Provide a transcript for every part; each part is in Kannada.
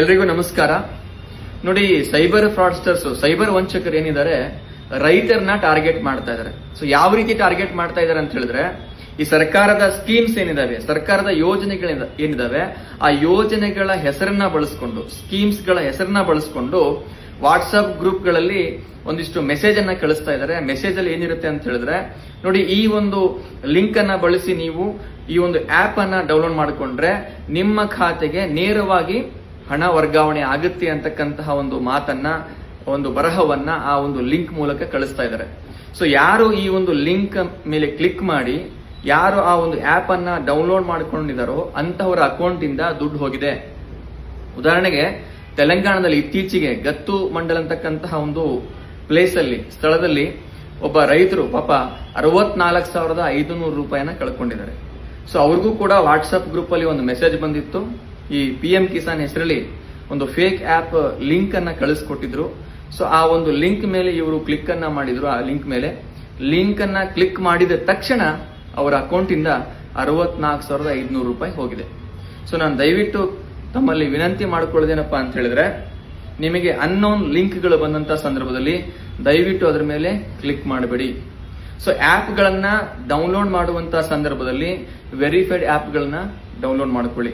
ಎಲ್ರಿಗೂ ನಮಸ್ಕಾರ. ನೋಡಿ, ಸೈಬರ್ ಫ್ರಾಡ್ಸ್ಟರ್ಸ್, ಸೈಬರ್ ವಂಚಕರು ಏನಿದ್ದಾರೆ, ರೈತರನ್ನ ಟಾರ್ಗೆಟ್ ಮಾಡ್ತಾ ಇದ್ದಾರೆ. ಸೊ ಯಾವ ರೀತಿ ಟಾರ್ಗೆಟ್ ಮಾಡ್ತಾ ಇದ್ದಾರೆ ಅಂತ ಹೇಳಿದ್ರೆ, ಈ ಸರ್ಕಾರದ ಸ್ಕೀಮ್ಸ್ ಏನಿದಾವೆ, ಸರ್ಕಾರದ ಯೋಜನೆಗಳ ಏನಿದಾವೆ, ಆ ಯೋಜನೆಗಳ ಹೆಸರನ್ನ ಬಳಸ್ಕೊಂಡು ಸ್ಕೀಮ್ಸ್ಗಳ ಹೆಸರನ್ನ ಬಳಸ್ಕೊಂಡು ವಾಟ್ಸ್ಆಪ್ ಗ್ರೂಪ್ಗಳಲ್ಲಿ ಒಂದಿಷ್ಟು ಮೆಸೇಜ್ ಅನ್ನ ಕಳಿಸ್ತಾ ಇದ್ದಾರೆ. ಮೆಸೇಜ್ ಅಲ್ಲಿ ಏನಿರುತ್ತೆ ಅಂತ ಹೇಳಿದ್ರೆ, ನೋಡಿ, ಈ ಒಂದು ಲಿಂಕ್ ಅನ್ನ ಬಳಸಿ ನೀವು ಈ ಒಂದು ಆಪ್ ಅನ್ನ ಡೌನ್ಲೋಡ್ ಮಾಡಿಕೊಂಡ್ರೆ ನಿಮ್ಮ ಖಾತೆಗೆ ನೇರವಾಗಿ ಹಣ ವರ್ಗಾವಣೆ ಆಗುತ್ತೆ ಅಂತಕ್ಕಂತಹ ಒಂದು ಮಾತನ್ನ, ಒಂದು ಬರಹವನ್ನ ಆ ಒಂದು ಲಿಂಕ್ ಮೂಲಕ ಕಳಿಸ್ತಾ ಇದ್ದಾರೆ. ಸೊ ಯಾರು ಈ ಒಂದು ಲಿಂಕ್ ಮೇಲೆ ಕ್ಲಿಕ್ ಮಾಡಿ, ಯಾರು ಆ ಒಂದು ಆಪ್ ಅನ್ನ ಡೌನ್ಲೋಡ್ ಮಾಡ್ಕೊಂಡಿದ್ದಾರೋ ಅಂತವರ ಅಕೌಂಟ್ ಇಂದ ದುಡ್ಡು ಹೋಗಿದೆ. ಉದಾಹರಣೆಗೆ, ತೆಲಂಗಾಣದಲ್ಲಿ ಇತ್ತೀಚೆಗೆ ಗತ್ತು ಮಂಡಲ್ ಅಂತಕ್ಕಂತಹ ಒಂದು ಪ್ಲೇಸ್ ಅಲ್ಲಿ, ಸ್ಥಳದಲ್ಲಿ ಒಬ್ಬ ರೈತರು ಪಾಪ ಅರವತ್ನಾಲ್ಕು ಸಾವಿರದ ಐದುನೂರು ರೂಪಾಯಿನ ಕಳ್ಕೊಂಡಿದ್ದಾರೆ. ಸೊ ಅವ್ರಿಗೂ ಕೂಡ ವಾಟ್ಸಪ್ ಗ್ರೂಪ್ ಅಲ್ಲಿ ಒಂದು ಮೆಸೇಜ್ ಬಂದಿತ್ತು. ಈ ಪಿ ಎಂ ಕಿಸಾನ್ ಹೆಸರಲ್ಲಿ ಒಂದು ಫೇಕ್ ಆಪ್ ಲಿಂಕ್ ಅನ್ನ ಕಳಿಸ್ಕೊಟ್ಟಿದ್ರು. ಸೊ ಆ ಒಂದು ಲಿಂಕ್ ಮೇಲೆ ಇವರು ಕ್ಲಿಕ್ ಅನ್ನ ಮಾಡಿದ್ರು. ಆ ಲಿಂಕ್ ಮೇಲೆ ಲಿಂಕ್ ಅನ್ನ ಕ್ಲಿಕ್ ಮಾಡಿದ ತಕ್ಷಣ ಅವರ ಅಕೌಂಟ್ ಇಂದ ಅರವತ್ನಾಲ್ಕು ಸಾವಿರದ ಐದುನೂರು ರೂಪಾಯಿ ಹೋಗಿದೆ. ಸೊ ನಾನು ದಯವಿಟ್ಟು ತಮ್ಮಲ್ಲಿ ವಿನಂತಿ ಮಾಡ್ಕೊಳ್ಳೋದೇನಪ್ಪ ಅಂತ ಹೇಳಿದ್ರೆ, ನಿಮಗೆ ಅನ್ನೋನ್ ಲಿಂಕ್ಗಳು ಬಂದಂತ ಸಂದರ್ಭದಲ್ಲಿ ದಯವಿಟ್ಟು ಅದರ ಮೇಲೆ ಕ್ಲಿಕ್ ಮಾಡಬೇಡಿ. ಸೊ ಆ್ಯಪ್ಗಳನ್ನ ಡೌನ್ಲೋಡ್ ಮಾಡುವಂತ ಸಂದರ್ಭದಲ್ಲಿ ವೆರಿಫೈಡ್ ಆ್ಯಪ್ಗಳನ್ನ ಡೌನ್ಲೋಡ್ ಮಾಡ್ಕೊಳ್ಳಿ.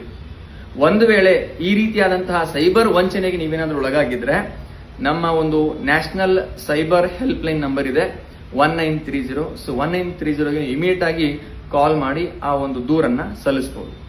ಒಂದು ವೇಳೆ ಈ ರೀತಿಯಾದಂತಹ ಸೈಬರ್ ವಂಚನೆಗೆ ನೀವೇನಾದರೂ ಒಳಗಾಗಿದ್ರೆ, ನಮ್ಮ ಒಂದು national cyber helpline number ಇದೆ. One nine three zero. So one nine three ಜೀರೋಗೆ immediate ಆಗಿ ಕಾಲ್ ಮಾಡಿ ಆ ಒಂದು ದೂರನ್ನ ಸಲ್ಲಿಸಬಹುದು